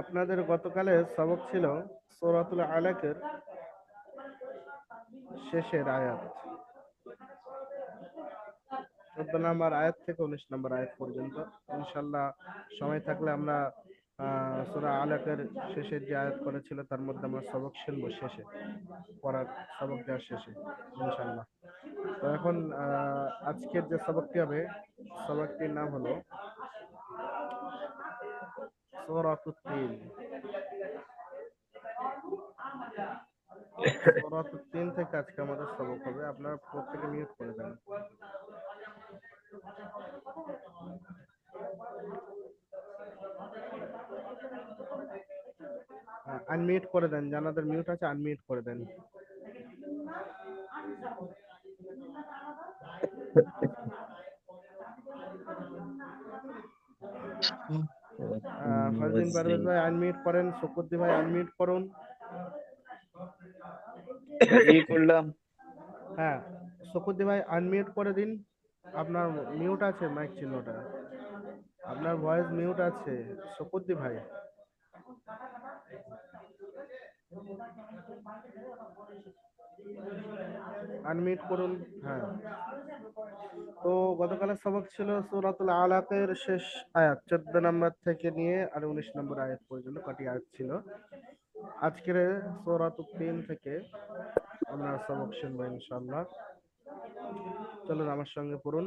আপনাদের গতকালের সবক ছিল সূরাতুল আলাকের শেষের আয়াত। চোদ্দ নম্বর আয়াত থেকে উনিশ নম্বর আয়াত পর্যন্ত। ইনশাল্লাহ সময় থাকলে আমরা সূরা আলাকের শেষের যে আয়াত করেছিল, তার মধ্যে আমরা সবক শুনব শেষে, পড়ার, সবক দেওয়ার শেষে ইনশাল্লাহ তো এখন আজকের যে সবকটি হবে সবকটির নাম হলো সূরাতুত তিন থেকে আজকে আমাদের সবক হবে। আপনারা প্রত্যেকে মিউট করে দেন। আনমিউট করে দেন। যাদের মিউট আছে আনমিউট করে দেন। ফারদিন পারভেজ ভাই আনমিউট করেন শকুদ্দি ভাই আনমিউট করুন। জি করলাম হ্যাঁ শকুদ্দি ভাই আনমিউট করে দিন। আপনার মিউট আছে মাইক চিহ্নটা। আপনার ভয়েস মিউট আছে শকুদ্দি ভাই আনমিউট করুন হ্যাঁ। তো গতকালের সবক ছিল সুরাতুল আলাকের শেষ আয়াত, চোদ্দ নম্বর থেকে নিয়ে আর উনিশ নম্বর আয়াত পর্যন্ত কটি আয়াত ছিল। আজকের সূরাতুল তিন থেকে আমরা সবক শুনব ইনশাল্লাহ চলুন আমার সঙ্গে পড়ুন।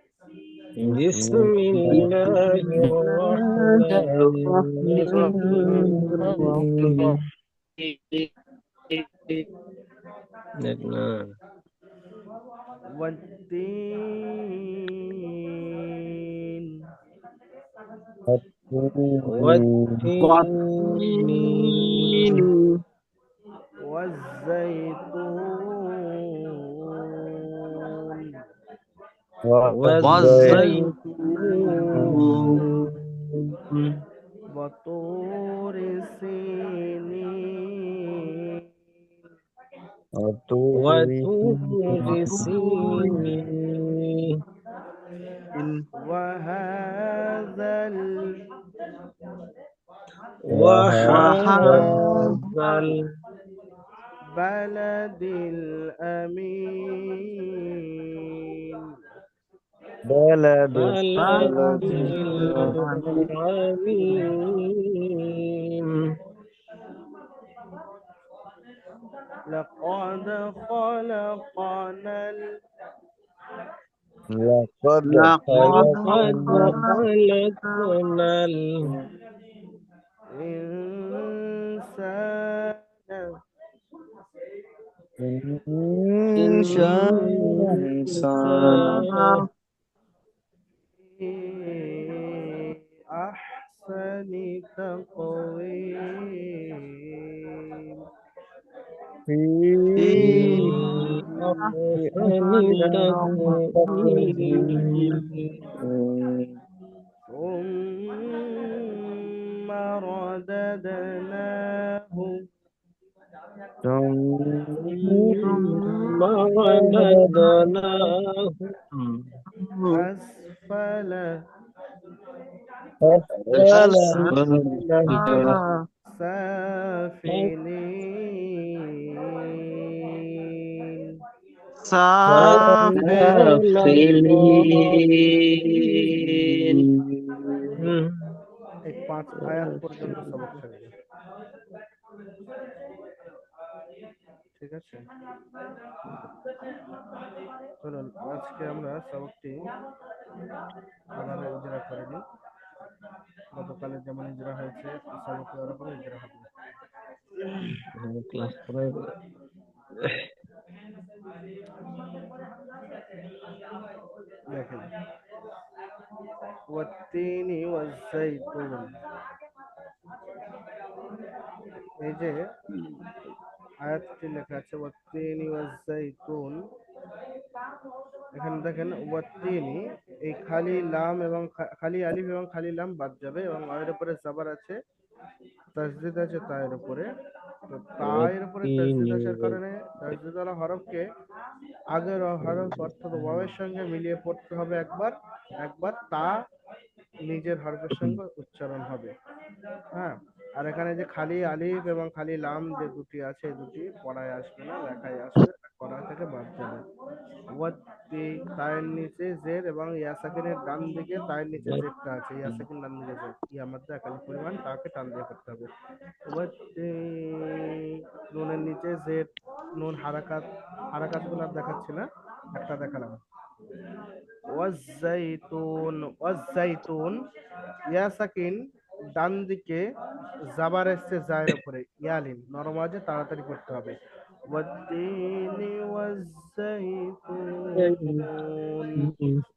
بسم الله الرحمن الرحيم والتين والتين والزيتون والزيتون وطور سينين وطور وهذا. وهذا بلد الأمين بلد العظيم. لقد خلقنا ال... لقد خلقنا الإنسان الإنسان في أحسن تقويم في أحسن تقويم ثم رددناه. ثم رددناه. أسفل أسفل سافلين এই পাঁচ আয়াত পর্যন্ত সবক থাকবে ঠিক আছে চলুন আজকে আমরা সবকটি ওনারা ইজরা করেনি গতকালে যেমন ইজরা হয়েছে সবকে ওরকম ইজরা হবে ক্লাস করে দেখেন ওয়াতিনি ওয়াজাইতুন এই যে আয়াতটি লেখা আছে ওয়াতিনি ওয়াজাইতুন এখানে দেখেন ওয়াত্তিনি এই খালি লাম এবং খালি আলিফ এবং খালি লাম বাদ যাবে এবং এর উপরে জাবার আছে তাসদিদ আছে তায়ের উপরে। তো তায়ের উপরে তাসদিদ আসার কারণে তাসদিদ ওয়ালা হরফকে আগের হরফ অর্থাৎ ওয়াওয়ের সঙ্গে মিলিয়ে পড়তে হবে একবার একবার তা নিজের হরফের সঙ্গে উচ্চারণ হবে। হ্যাঁ? আর এখানে যে খালি আলিফ এবং খালি লাম যে দুটি আছে, এই দুটি পড়ায় আসবে না, লেখায় আসবে পড়া থেকে বাদ যাবে তায়ের নিচে জের এবং ইয়াসাকিনের ডান দিকে তায়ের নিচে জেরটা আছে, ইয়াসাকিন ডান দিকে জের। ইয়ার মধ্যে একালি পরিমাণ তাকে টান দিয়ে করতে হবে। ওয়াত্তি নুনের নিচে জের, নুন হারাকাত হারাকাতগুলো দেখাচ্ছি না, একটা দেখালাম। ওয়াজ্জাইতুন ওয়াজ্জাইতুন, ইয়াসাকিন ডান দিকে জাবার এসছে জায়ের উপরে। ইয়ালিন নরম আওয়াজে তাড়াতাড়ি করতে হবে। ওয়াদ্দিনি ওয়াজ্জাইতুন।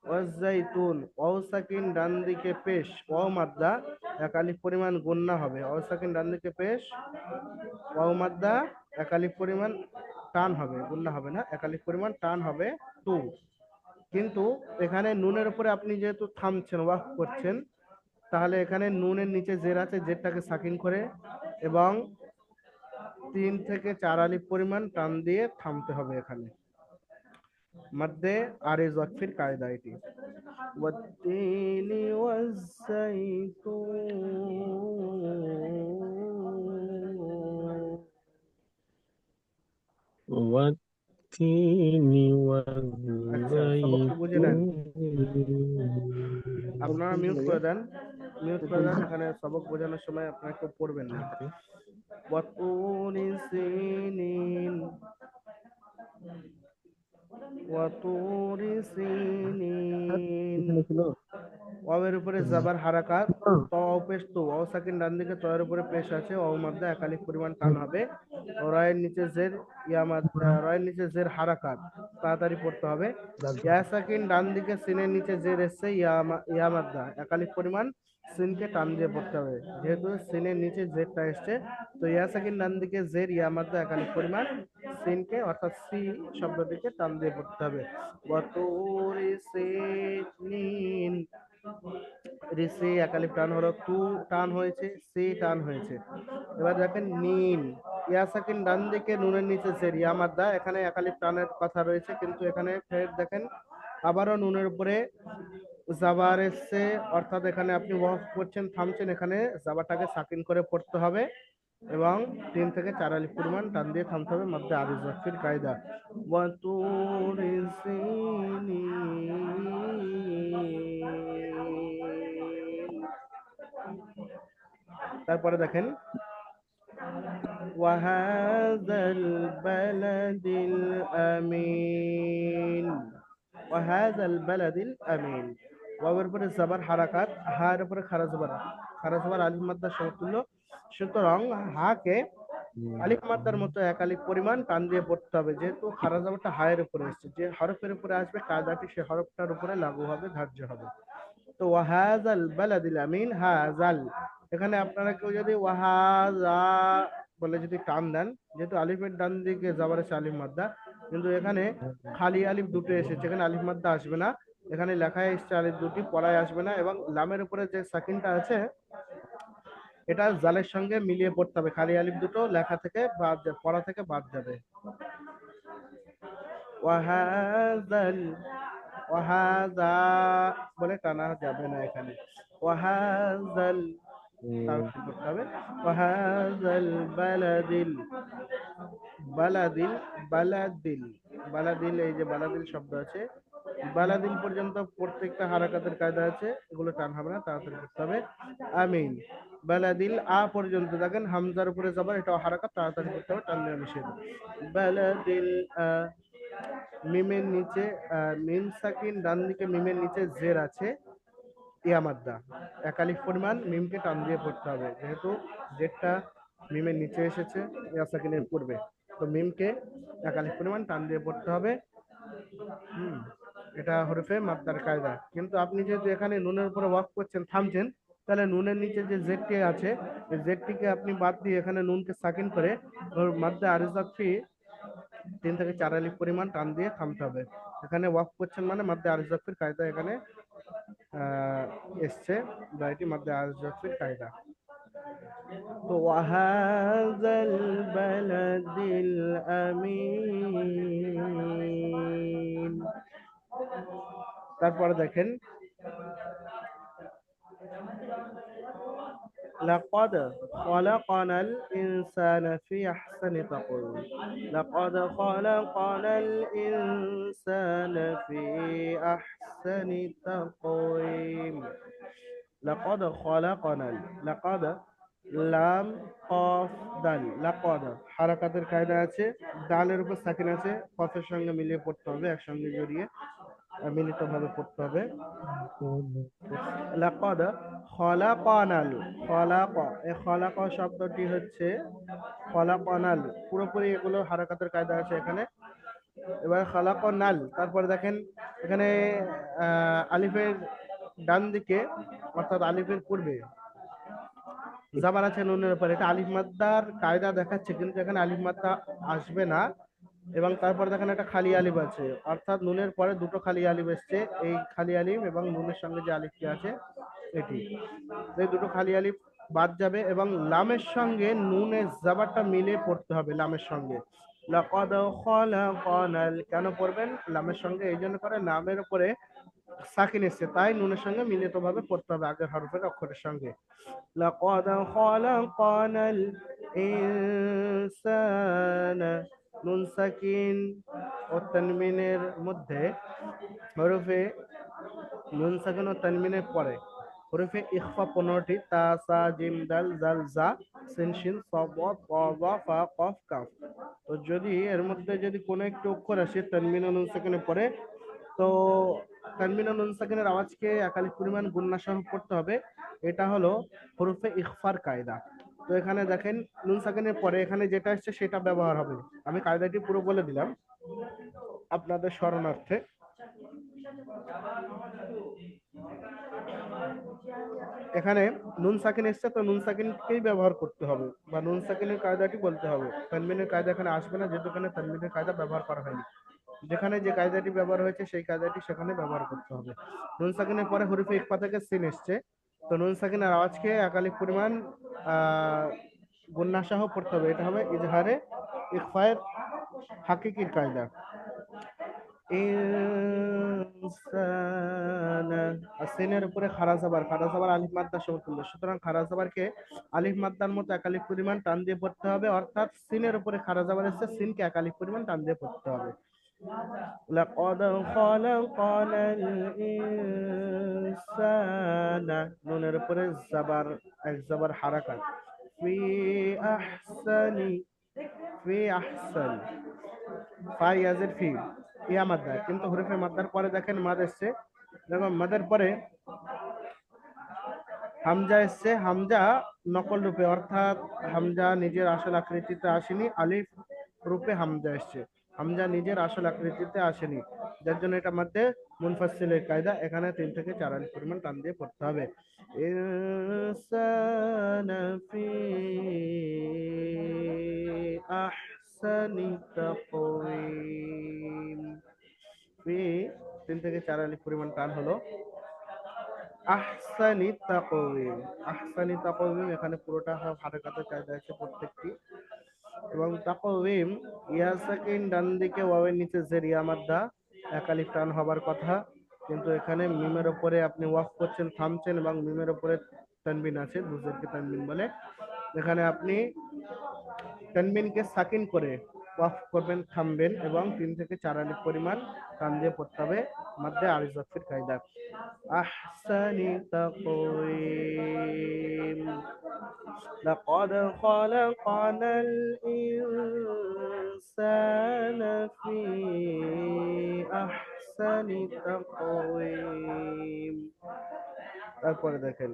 ওয়াজ্জাইতুন, ওয়াও সাকিন ডান দিকে পেশ। ওয়াও মাদ্দা একালিফ পরিমাণ গুন্না হবে। ওয়াও সাকিন ডান দিকে পেশ। ওয়াও মাদ্দা একালিফ পরিমাণ টান হবে। গুন্না হবে না একালিফ পরিমাণ টান হবে। টু। কিন্তু এখানে নুনের উপরে আপনি যেহেতু থামছেন ওয়াক করছেন তাহলে এখানে নুনের নিচে জের আছে জেরটাকে সাকিন করে এবং তিন থেকে চার আলিফ পরিমাণ টান দিয়ে থামতে হবে এখানে মধ্যে আর এ ওয়াকফির কায়দা এটি والتين والزيتون والتين বুঝে নেন। والزيتون আপনারা মিউট করে দেন। মিউট করে দেন এখানে সবক বোঝানোর সময় আপনারা কেউ পড়বেন না। বতুনি সিনিন। وطور سينين ওয়াবের উপরে জাবার হারাকাত ত পেশ তো ও সাকিন ডান দিকে তয়ের উপরে পেশ আছে ও মধ্যে একালিক পরিমাণ টান হবে ও রয়ের নিচে জের ইয়ামাদ রয়ের নিচে জের হারাকাত তাড়াতাড়ি পড়তে হবে ইয়া সাকিন ডান দিকে সিনের নিচে জের এসছে ইয়ামা ইয়ামাদ্দা একালিক পরিমাণ সিনকে টান দিয়ে পড়তে হবে। যেহেতু সিনের নিচে জেরটা এসছে, তো ইয়া সাকিন ডান দিকে জের ইয়ামাদ্দা একালিক পরিমাণ সিনকে, অর্থাৎ সি শব্দটিকে টান দিয়ে পড়তে হবে। ওয়াতুরি সিনিন রিসি একালিফ টান হলো, টু টান হয়েছে, সি টান হয়েছে। এবার দেখেন নিন। ইয়াসাকিন ডান দিকে, নুনের নিচে জের ইয়ামাদ্দা এখানে একালিফ টানের কথা রয়েছে, কিন্তু এখানে ফের দেখেন আবারও নুনের উপরে জাবার এসছে অর্থাৎ এখানে আপনি ওয়াক করছেন থামছেন এখানে জাবাটাকে সাকিন করে পড়তে হবে এবং তিন থেকে চার আলিফ পরিমাণ টান দিয়ে থামতে হবে মধ্যে আরিজ ওয়াকফির কায়দা ওয়াতুরি সিনিন। তারপরে দেখেন وهذا البلد الأمين وهذا البلد الأمين ওয়াবের উপরে জাবার হারাকাত হার উপরে খারা জবর খারা আলিফ মাদ্দার সমতুল্য সুতরাং হাকে আলিফ মাদ্দার মতো এক পরিমাণ টান দিয়ে পড়তে হবে, যেহেতু খারা জবরটা হায়ের উপরে এসেছে। যে হরফের উপরে আসবে কায়দাটি সে হরফটার উপরে লাগু হবে, ধার্য হবে। তো ওয়াহাজাল বালাদিল আমিন হাজাল এখানে আপনারা কেউ যদি ওয়াহাজা বলে যদি টান দেন, যেহেতু আলিফের ডান দিকে যাবার আছে আলিফ মাদ্দা, কিন্তু এখানে খালি আলিফ দুটো এসেছে, এখানে আলিফ মাদ্দা আসবে না। এখানে লেখায় এসছে আলিফ দুটি পড়ায় আসবে না এবং লামের উপরে যে সাকিনটা আছে এটা জালের সঙ্গে মিলিয়ে পড়তে হবে। খালি আলিফ দুটো লেখা থেকে বাদ পড়া থেকে বাদ যাবে। ওয়াহাজাল ওয়াহাজা বলে টানা যাবে না এখানে। ওয়াহাজাল করতে হবে? ওয়াহাজাল বালাদিল বালাদিল বালাদিল বালাদিল এই যে বালাদিল শব্দ আছে বালাদিল পর্যন্ত প্রত্যেকটা হারাকাতের কায়দা আছে, এগুলো টান হবে না, তাড়াতাড়ি করতে হবে। আমিন। বালাদিল আ পর্যন্ত দেখেন, হামজার উপরে যাবার এটা হারাকাত, তাড়াতাড়ি করতে হবে, টান দেওয়া নিষেধ। বালাদিল আ, মিমের নিচে মিম সাকিন, ডান দিকে মিমের নিচে জের আছে ইয়ামাদ্দা একালিফ পরিমাণ, মিমকে টান দিয়ে পড়তে হবে, যেহেতু জেরটা মিমের নিচে এসেছে ইয়া সাকিনের পূর্বে। তো মিমকে একালিফ পরিমাণ টান দিয়ে পড়তে হবে। হুম। এটা হরফে মাদ্দার কায়দা। কিন্তু আপনি যেহেতু এখানে নুনের উপরে ওয়াক করছেন, থামছেন, তাহলে নুনের নিচে যে জেডটি আছে, এই জেডটিকে আপনি বাদ দিয়ে এখানে নুনকে সাকিন করে ওর মধ্যে আরিজাফি তিন থেকে চার আলিফ পরিমাণ টান দিয়ে থামতে হবে। এখানে ওয়াক করছেন মানে মধ্যে আরিজাফির কায়দা এখানে এসছে, বা এটি মধ্যে আরিজাফির কায়দা। তো ওয়াহাজাল বালাদিল তারপরে দেখেন لقد خلقنا الإنسان في أحسن تقويم لقد خلقنا الإنسان في أحسن تقويم لقد خلقنا لقد লাম কফ দাল লাকদ হারাকাতের কায়দা আছে দালের উপর সাকিন আছে কফের সঙ্গে মিলিয়ে পড়তে হবে একসঙ্গে জড়িয়ে মিলিত ভাবে পড়তে হবে। লাকদ খলাকানাল, খলাক এই খলাক শব্দটি হচ্ছে খলাকানাল। পুরোপুরি এগুলো হারাকাতের কায়দা আছে এখানে। এবার খলাকানাল, তারপরে দেখেন এখানে আলিফের ডান দিকে, অর্থাৎ আলিফের পূর্বে জাবার আছে নুনের উপর। এটা আলিফ মাদ্দার কায়দা দেখাচ্ছে, কিন্তু এখানে আলিফ মাদ্দা আসবে না। এবং তারপর দেখেন একটা খালি আলিফ আছে। অর্থাৎ নুনের পরে দুটো খালি আলিফ এসছে, এই খালি আলিফ এবং নুনের সঙ্গে যে আলিফটি আছে, এটি। এই দুটো খালি আলিফ বাদ যাবে এবং লামের সঙ্গে নুনের জাবারটা মিলে পড়তে হবে লামের সঙ্গে। কেন পড়বেন? লামের সঙ্গে এই জন্য করে নামের উপরে সাকিন এসছে, তাই নুনের সঙ্গে মিলিত ভাবে পড়তে হবে আগের হরফের অক্ষরের সঙ্গে। লাকাদ খলাকানাল ইনসানা নুন সাকিন ও তানমিনের মধ্যে হরফে নুন সাকিন ও তানমিনের পরে হরফে ইখফা পনেরোটি, তা, সা, জিম, দাল, জাল, জা, সিন, শিন সব ফা, কফ, কাফ। তো যদি এর মধ্যে যদি কোনো একটি অক্ষর আসে তানমিন নুন সাকিনের পরে, তো তানমিন নুন সাকিনের আওয়াজকে একালিক পরিমাণ গুন্না সহ পড়তে হবে। এটা হলো হরফে ইখফার কায়দা। তো এখানে দেখেন, নুন সাকিনের পরে এখানে যেটা আসছে সেটা ব্যবহার হবে। আমি কায়দাটি পুরো বলে দিলাম আপনাদের স্মরণার্থে এখানে নুন সাকিন এসছে, তো নুন সাকিনকেই ব্যবহার করতে হবে বা নুন সাকিনের কায়দাটি বলতে হবে। তানমিনের কায়দা এখানে আসবে না, যেহেতু এখানে তানমিনের কায়দা ব্যবহার করা হয়নি। যেখানে যে কায়দাটি ব্যবহার হয়েছে, সেই কায়দাটি সেখানে ব্যবহার করতে হবে। নুন সাকিনের পরে হরিফে ইকফা থেকে সিন এসছে। তো নুন সাকিনের আওয়াজকে একালিক পরিমাণ, আহ পড়তে হবে। এটা হবে ইজহারে ইকফায়ের হাকিকির কায়দা। সিনের উপরে খারা জাবার খারা জাবার আলিফ মাদ্দা সমতুল্য। সুতরাং খারা জাবারকে আলিফ মাদ্দার মতো একালিক পরিমাণ টান দিয়ে পড়তে হবে। অর্থাৎ সিনের উপরে খারা জাবার এসে সিনকে একালিক পরিমাণ টান দিয়ে পড়তে হবে। لقد خلقنا الإنسان নুনের উপরে জাবার এক জাবার হারাকাত ফি আহসানি ফি আহসান ফাই ইয়াজের ফি ইয়া মাদ্দা কিন্তু হরফে মাদ্দার পরে দেখেন মাদ এসছে দেখো মাদের পরে হামজা এসছে হামজা নকল রূপে অর্থাৎ হামজা নিজের আসল আকৃতিতে আসেনি আলিফ রূপে হামজা এসছে হামজা নিজের আসল আকৃতিতে আসেনি। যার জন্য এটা মধ্যে মুনফাসিলের কায়দা এখানে তিন থেকে চার আলিফ পরিমাণ টান দিয়ে পড়তে হবে। তিন থেকে চার আলিফ পরিমাণ টান হলো। আহসানি তাকওয়িম। আহসানি তাকওয়িম এখানে পুরোটা হারকাতে কায়দা আছে প্রত্যেকটি। এবং তাকওয়িম, ইয়া সাকিন ডান দিকে, ওয়াওয়ের নিচে জের, ইয়া মাদ্দা, একালিফ টান হবার কথা। কিন্তু এখানে মিমের ওপরে আপনি ওয়াফ করছেন, থামছেন এবং মিমের ওপরে তানবিন আছে, দুজনকে তানবিন বলে। এখানে আপনি তানবিনকে সাকিন করে ওয়াফ করবেন থামবেন এবং তিন থেকে চার আলিফ পরিমাণ টান দিয়ে পড়তে হবে মধ্যে আরিজাফির কায়দা আহসানি তাকওয়িম لقد خلقنا الإنسان في أحسن تقويم তারপরে দেখেন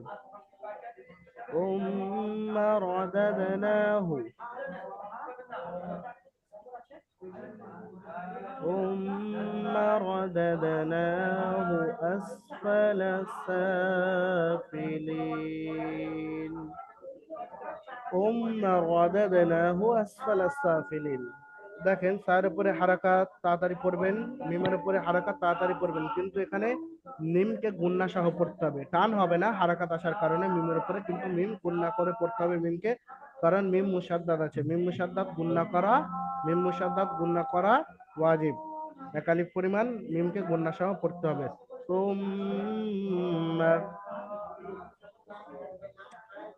ثم رددناه ثم رددناه أسفل السافلين ثم رددناه أسفل السافلين দেখেন সার উপরে হারাকাত, তাড়াতাড়ি পড়বেন, মিমের উপরে হারাকাত, তাড়াতাড়ি পড়বেন, কিন্তু এখানে নিমকে গুন্না সহ পড়তে হবে। টান হবে না হারাকাত আসার কারণে মিমের উপরে, কিন্তু মিম গুন্না করে পড়তে হবে মিমকে। কারণ মিম মুসাদ্দাদ আছে। মিম মুসাদ্দাদ গুন্না করা, মিম মুসাদ্দাদ গুন্না করা ওয়াজিব। একালিক পরিমাণ মিমকে গুন্না সহ পড়তে হবে।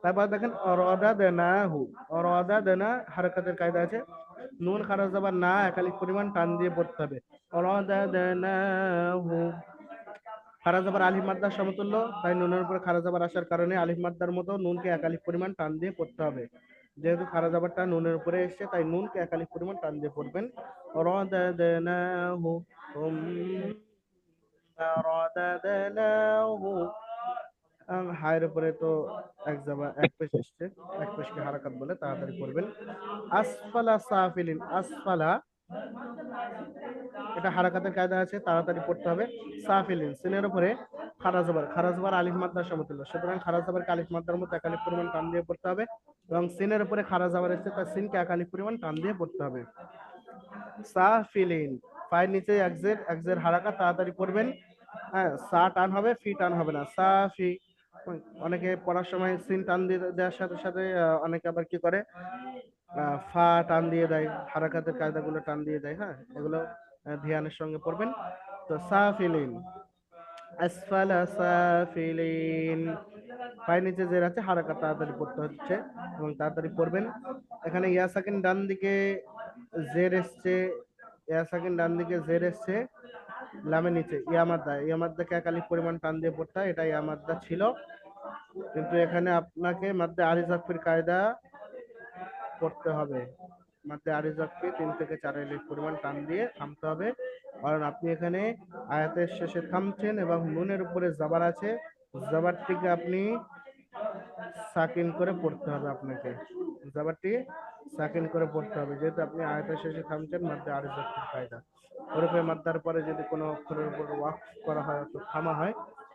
তারপর দেখেন অরদা দেনা হু অরদা দেনা হারকাতের কায়দা আছে। নুন, খারাজ যাবার না, একালিক পরিমাণ টান দিয়ে পড়তে হবে। অরদা দেনা হু খারাজ যাবার আলিফ মাদ্দার সমতুল্য, তাই নুনের উপরে খারাজ যাবার আসার কারণে আলিফ মাদ্দার মতো নুনকে একালিক পরিমাণ টান দিয়ে পড়তে হবে। যেহেতু খারাজ যাবারটা নুনের উপরে এসেছে, তাই নুনকে একালিক পরিমাণ টান দিয়ে পড়বেন। হায়ের উপরে তো এক জামা, এক পেশ এসছে। এক পেশকে হারাকাত বলে তাড়াতাড়ি করবেন আসফালা সাফিলিন, আসফালা এটা হারাকাতের কায়দা আছে, তাড়াতাড়ি পড়তে হবে। সাফিলিন, সিনের উপরে খারাজবার খারাজবার আলিফ মাদ্দার সমতুল্য। সুতরাং খারাজবার আলিফ মাদ্দার মতো একালিফ পরিমাণ টান দিয়ে পড়তে হবে এবং সিনের উপরে খারাজাবার এসছে, তার সিনকে একালিফ পরিমাণ টান দিয়ে পড়তে হবে। সাফিলিন, পায়ের নিচে একজের একজের হারাকাত, তাড়াতাড়ি পড়বেন। হ্যাঁ সা টান হবে, ফি টান হবে না। সাফি, অনেকে পড়ার সময় সিন টান দিয়ে দেওয়ার সাথে সাথে অনেকে আবার কি করে? ফা টান দিয়ে দেয়, হারাকাতের কায়দাগুলো টান দিয়ে দেয় হ্যাঁ এগুলো ধ্যানের সঙ্গে পড়বেন। তো সাফিলিন। আসফালা সাফিলিন। পায়ের নিচে যে আছে হারাকাত তাড়াতাড়ি পড়তে হচ্ছে এবং তাড়াতাড়ি পড়বেন। এখানে ইয়া সাকিন ডান দিকে জের এসছে ইয়া সাকিন ডান দিকে জের এসছে, লামের নিচে, ইয়ামাদ্দা। ইয়ামাদ্দাকে একালিক পরিমাণ টান দিয়ে পড়তে হয় এটা ইয়ামাদ্দা ছিল। কিন্তু এখানে আপনাকে মাদ্দে আরিজাফির কায়দা পড়তে হবে। মাদ্দে আরিজাফি তিন থেকে চার এলিফ পরিমাণ টান দিয়ে থামতে হবে। কারণ আপনি এখানে আয়াতের শেষে থামছেন এবং নুনের উপরে জাবার আছে জাবারটিকে আপনি সাকিন করে পড়তে হবে আপনাকে। জাবারটি সাকিন করে পড়তে হবে, যেহেতু আপনি আয়াতের শেষে থামছেন মাদ্দে আরিজাফির ফায়দা। ওরফে মাদ্দার পরে যদি কোনো অক্ষরের উপর ওয়াক করা হয় অর্থাৎ থামা হয়,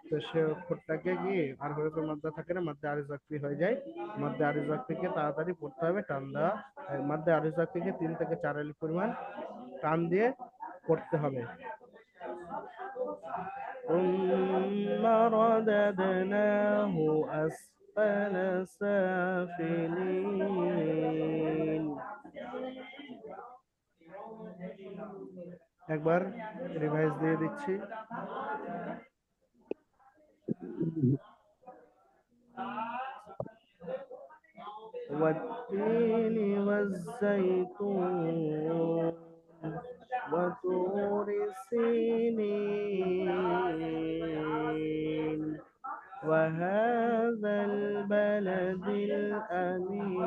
তো সে অক্ষরটাকে গিয়ে আর হরফে মাদ্দা থাকে না, মাদ্দে আরিজাক্তি হয়ে যায়। মাদ্দে আরিজাক্তিকে তাড়াতাড়ি পড়তে হবে, টান দেওয়া এই মাদ্দে আরিজাক্তিকে তিন থেকে চার আলি পরিমাণ টান দিয়ে পড়তে হবে ثم رددناه أسفل سافلين একবার রিভাইজ দিয়ে দিচ্ছি والتين والزيتون وطور سينين وهذا البلد الأمين.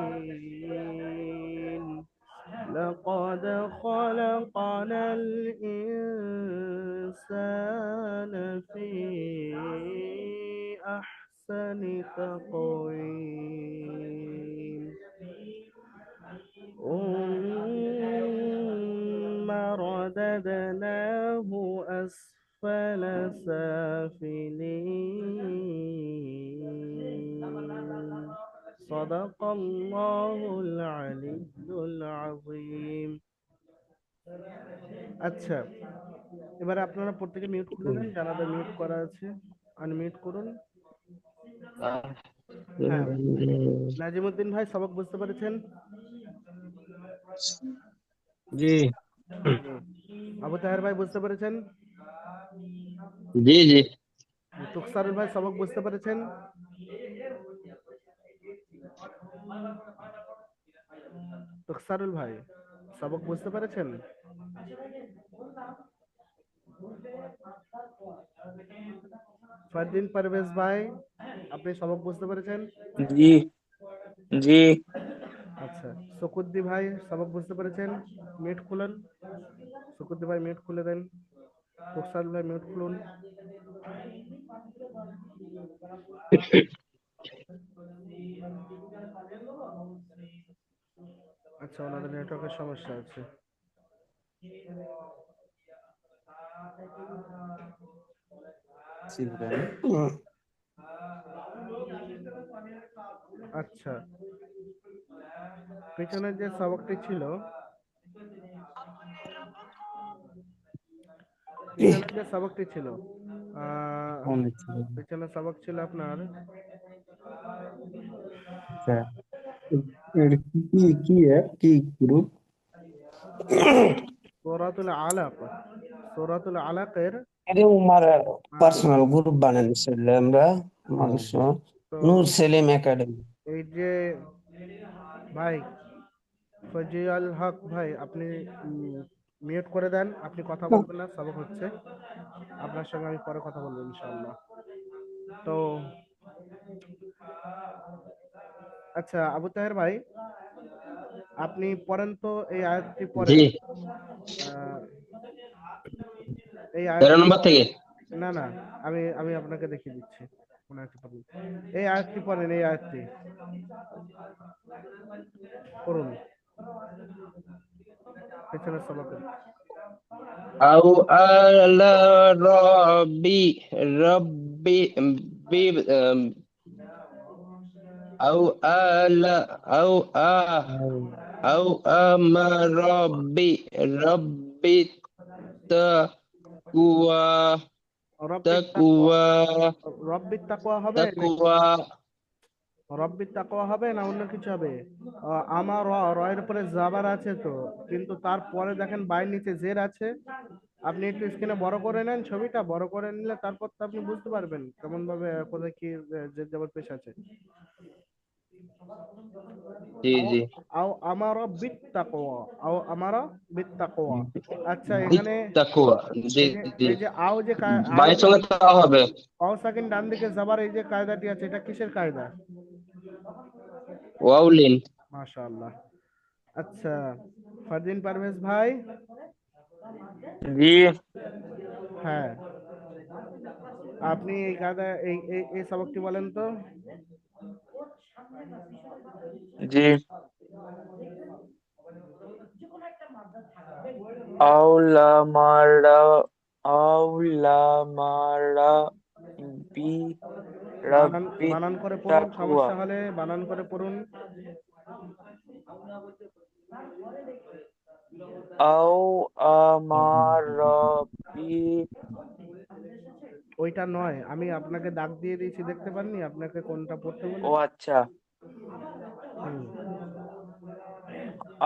لقد خلقنا الإنسان في أحسن تقويم. ثم رددناه أسفل سافلين صدق الله العلي العظيم আচ্ছা এবারে আপনারা প্রত্যেকে মিউট খুলে দেন যারা মিউট করা আছে আনমিউট করুন হ্যাঁ নাজিমুদ্দিন ভাই সবক বুঝতে পেরেছেন জি। আবু তাহের ভাই বুঝতে পেরেছেন? জি জি। তুকসারুল ভাই সবক বুঝতে পেরেছেন? তুকসারুল ভাই সবক বুঝতে পেরেছেন? ফারদিন পারভেজ ভাই আপনি সবক বুঝতে পেরেছেন? জি জি। আচ্ছা। শকুদ্দি ভাই সবক বুঝতে পেরেছেন? মিউট খুলেন। শকুদ্দি ভাই মিউট খুলে দেন। তুকসারুল ভাই মিউট খুলুন। আচ্ছা ওনাদের নেটওয়ার্কের সমস্যা আছে। আচ্ছা। পিছনের যে সবকটি ছিল যে সবকটি ছিল আহ, পিছনের সবক ছিল আপনার? আচ্ছা কি কি কি গ্রুপ? সূরাতুল আলাক সূরাতুল আলাকের আরে উমার পার্সোনাল গ্রুপ বানাইছিল আমরা মানুষ। নূর সেলিম একাডেমি এই যে ভাই ফজিয়াল হক ভাই আপনি মিউট করে দেন আপনি কথা বলবেন না সবক হচ্ছে। আপনার সঙ্গে আমি পরে কথা বলব ইনশাআল্লাহ। তো আচ্ছা আবু তাহের ভাই আপনি পড়েন তো এই আয়াতটি পড়েন এই তেরো আয়াত নম্বর থেকে? না না আমি আমি আপনাকে দেখিয়ে দিচ্ছি। কোন একটা পড়ুন এই আয়াতটি পড়েন এই আয়াতটি। পড়ুন। পেছনের সবাকে أو على ربي ربي بي أم، أو على أو آه أو أمر ربي ربي تقوى রব্বির تقوى রব্বির তাকওয়া হবে تقوى রব্বি তাকওয়া হবে না অন্য কিছু হবে? আমার রয়ের উপরে যাবার আছে তো কিন্তু তারপরে দেখেন বাইর নিচে জের আছে। আপনি একটু স্ক্রিনে বড় করে নেন ছবিটা বড় করে নিলে তারপর তো আপনি বুঝতে পারবেন কেমন ভাবে কোথায় কি জের জবর পেশ আছে। জি জি। আও আও আচ্ছা এখানে জি জি। এই যে আও যে বাইর সঙ্গে তা হবে। আও সাকিন ডান দিকে যাবার এই যে কায়দাটি আছে এটা কিসের কায়দা? ওয়াউলিন মাশাআল্লাহ। আচ্ছা ফারদিন পারভেজ ভাই? জি। হ্যাঁ। আপনি এই এই এই এই সবকটি বলেন তো। জি। আউলা মারা আউলা মারা বি বানান করে পড়ুন। সমস্যা হলে বানান করে পড়ুন। আও আমার রব্বি। ওইটা নয় আমি আপনাকে দাগ দিয়ে দিয়েছি দেখতে পাননি? আপনাকে কোনটা পড়তে বলে? ও আচ্ছা। হুম।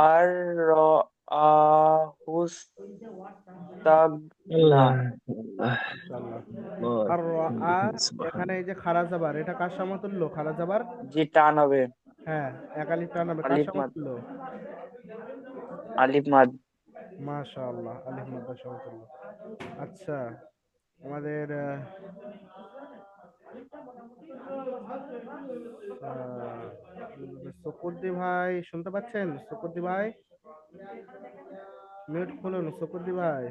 আর র আহুস ইনশাআল্লাহ আর রা এখানে এই যে খারা জাবার এটা কার সমতুল্য খারা জাবার জি টান হবে। হ্যাঁ একালিফ টান হবে। কার সমতুল্য? আলিফ মাদ। মাশাআল্লাহ আলিফ মাদ্দা সমতুল্য। আচ্ছা আমাদের সুকুদ্দি ভাই শুনতে পাচ্ছেন? সুকুদ্দি ভাই? মিউট খুলুন সুকুদ্দি ভাই।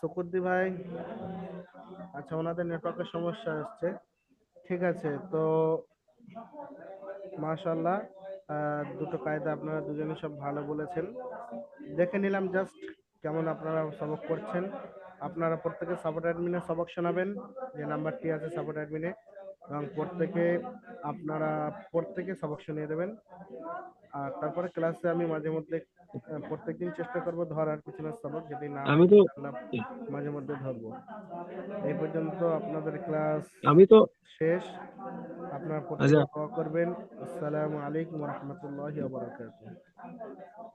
সুকুদ্দি ভাই আচ্ছা ওনাদের নেটওয়ার্কের সমস্যা আসছে। ঠিক আছে, তো মাশাল্লাহ দুটো কায়দা আপনারা দুজনে সব ভালো বলেছেন। দেখে নিলাম জাস্ট কেমন আপনারা সবক করছেন। আপনারা প্রত্যেকে সাপোর্ট অ্যাডমিনে সবক শোনাবেন। যে নাম্বারটি আছে সাপোর্ট অ্যাডমিনে এবং প্রত্যেকে আপনারা প্রত্যেকে সবক শুনিয়ে দেবেন। আর তারপরে ক্লাসে আমি মাঝে মধ্যে প্রত্যেকদিন চেষ্টা করব ধরার পিছনের সবক। যদি না আমি তো মাঝে মধ্যে ধরবো। এই পর্যন্ত আপনাদের ক্লাস আমি তো শেষ। আপনারা প্রত্যেকে করবেন। আসসালামু আলাইকুম রহমতুল্লাহি ওয়া বারাকাতুহু।